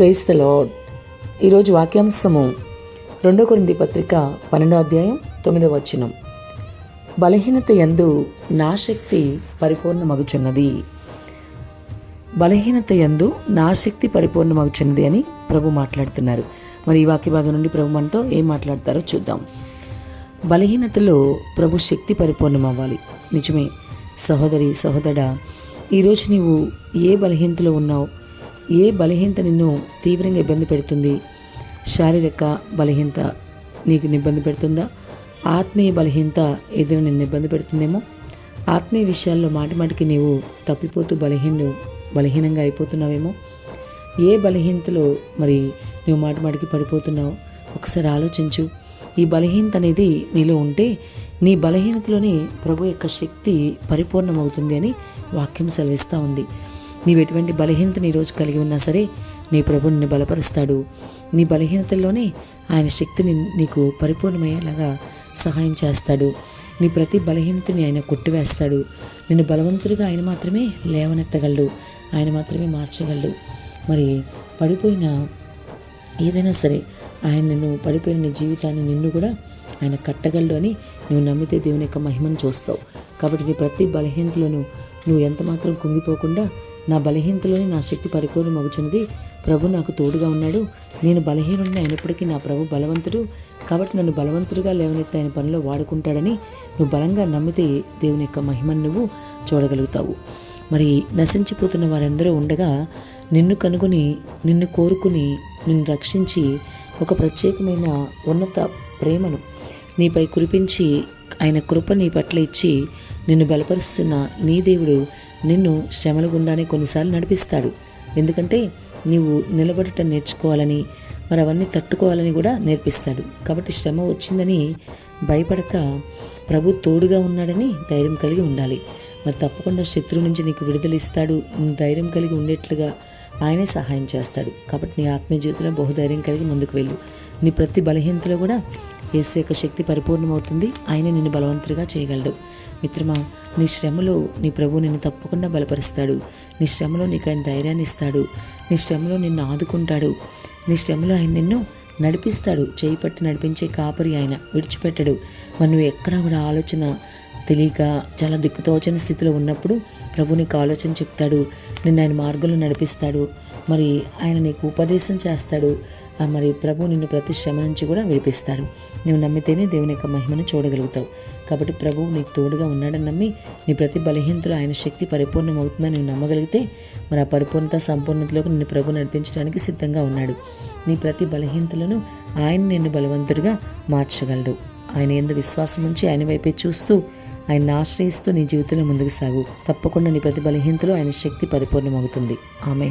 Price the lord ఈరోజు వాక్యాంశము రెండో కొరింది పత్రిక పన్నెండో అధ్యాయం తొమ్మిదవ వచనం. బలహీనత యందు నా శక్తి పరిపూర్ణమగుచున్నది. బలహీనత యందు నా శక్తి పరిపూర్ణమగుచున్నది అని ప్రభు మాట్లాడుతున్నారు. మరి ఈ వాక్య భాగం నుండి ప్రభు మనతో ఏం మాట్లాడతారో చూద్దాం. బలహీనతలో ప్రభు శక్తి పరిపూర్ణం అవ్వాలి నిజమే సహోదరి సహోదరా ఈరోజు నీవు ఏ బలహీనతలో ఉన్నావు? ఏ బలహీనత నిన్ను తీవ్రంగా ఇబ్బంది పెడుతుంది? శారీరక బలహీనత నీకు ఇబ్బంది పెడుతుందా? ఆత్మీయ బలహీనత ఏదైనా నిన్ను ఇబ్బంది పెడుతుందేమో? ఆత్మీయ విషయాల్లో మాటిమాటికి నీవు తప్పిపోతూ బలహీన బలహీనంగా అయిపోతున్నావేమో? ఏ బలహీనతలో మరి నువ్వు మాటిమాటికి పడిపోతున్నావు? ఒకసారి ఆలోచించు. ఈ బలహీనత అనేది నీలో ఉంటే నీ బలహీనతలోనే ప్రభు యొక్క శక్తి పరిపూర్ణమవుతుంది అని వాక్యం సెలవిస్తూ ఉంది. నీవు ఎటువంటి బలహీనతని ఈరోజు కలిగి ఉన్నా సరే నీ ప్రభు నిన్ను బలపరుస్తాడు. నీ బలహీనతల్లోనే ఆయన శక్తిని నీకు పరిపూర్ణమయ్యేలాగా సహాయం చేస్తాడు. నీ ప్రతి బలహీనతని ఆయన కొట్టివేస్తాడు. నిన్ను బలవంతుడిగా ఆయన మాత్రమే లేవనెత్తగలడు. ఆయన మాత్రమే మార్చగలడు. మరి పడిపోయిన ఏదైనా సరే ఆయన నిన్ను పడిపోయిన నీ జీవితాన్ని నిన్ను కూడా ఆయన కట్టగలడు అని నువ్వు నమ్మితే దేవుని యొక్క మహిమను చూస్తావు. కాబట్టి నీ ప్రతి బలహీనతలోనూ నువ్వు ఎంత మాత్రం కుంగిపోకుండా నా బలహీనతలోని నా శక్తి పరిపూర్ణ మగుచున్నది ప్రభు నాకు తోడుగా ఉన్నాడు. నేను బలహీనుడిని అయినప్పటికీ నా ప్రభు బలవంతుడు. కాబట్టి నన్ను బలవంతుడిగా లేవనెత్తి ఆయన పనిలో వాడుకుంటాడని నువ్వు బలంగా నమ్మితే దేవుని యొక్క మహిమను నువ్వు చూడగలుగుతావు. మరి నశించిపోతున్న వారందరూ ఉండగా నిన్ను కనుగొని నిన్ను కోరుకుని నిన్ను రక్షించి ఒక ప్రత్యేకమైన ఉన్నత ప్రేమను నీపై కురిపించి ఆయన కృప నీ పట్ల ఇచ్చి నిన్ను బలపరుస్తున్న నీ దేవుడు నిన్ను శ్రమల గుండానే కొన్నిసార్లు నడిపిస్తాడు. ఎందుకంటే నీవు నిలబడటం నేర్చుకోవాలని మరి అవన్నీ తట్టుకోవాలని కూడా నేర్పిస్తాడు. కాబట్టి శ్రమ వచ్చిందని భయపడక ప్రభు తోడుగా ఉన్నాడని ధైర్యం కలిగి ఉండాలి. మరి తప్పకుండా శత్రువు నుంచి నీకు విడుదలిస్తాడు. నువ్వు ధైర్యం కలిగి ఉండేట్లుగా ఆయనే సహాయం చేస్తాడు. కాబట్టి నీ ఆత్మీయ జీవితంలో బహుధైర్యం కలిగి ముందుకు వెళ్ళు. నీ ప్రతి బలహీనతలో కూడా యేసు యొక్క శక్తి పరిపూర్ణమవుతుంది. ఆయన నిన్ను బలవంతుడిగా చేయగలడు. మిత్రమా నీ శ్రమలో నీ ప్రభు నిన్ను తప్పకుండా బలపరుస్తాడు. నీ శ్రమలో నీకు ఆయన ధైర్యాన్ని ఇస్తాడు. నీ శ్రమలో నిన్ను ఆదుకుంటాడు. నీ శ్రమలో ఆయన నిన్ను నడిపిస్తాడు. చేయి పట్టి నడిపించే కాపరి ఆయన విడిచిపెట్టడు. మనం ఎక్కడ ఎక్కడా కూడా ఆలోచన తెలియక చాలా దిక్కుతోచని స్థితిలో ఉన్నప్పుడు ప్రభు నీకు ఆలోచన చెప్తాడు. నిన్ను ఆయన మార్గంలో నడిపిస్తాడు. మరి ఆయన నీకు ఉపదేశం చేస్తాడు. మరి ప్రభు నిన్ను ప్రతి శ్రమ నుంచి కూడా విడిపిస్తాడు. నువ్వు నమ్మితేనే దేవుని యొక్క మహిమను చూడగలుగుతావు. కాబట్టి ప్రభువు నీకు తోడుగా ఉన్నాడని నమ్మి నీ ప్రతి బలహీనతలో ఆయన శక్తి పరిపూర్ణమవుతుందని నువ్వు నమ్మగలిగితే మరి ఆ పరిపూర్ణత సంపూర్ణతలోకి నిన్ను ప్రభు నడిపించడానికి సిద్ధంగా ఉన్నాడు. నీ ప్రతి బలహీనతలను ఆయన నిన్ను బలవంతుడిగా మార్చగలడు. ఆయన ఎందు విశ్వాసం ఉంచి ఆయన వైపే చూస్తూ ఆయన ఆశ్రయిస్తూ నీ జీవితంలో ముందుకు సాగు. తప్పకుండా నీ ప్రతి బలహీనతలో ఆయన శక్తి పరిపూర్ణమవుతుంది. ఆమె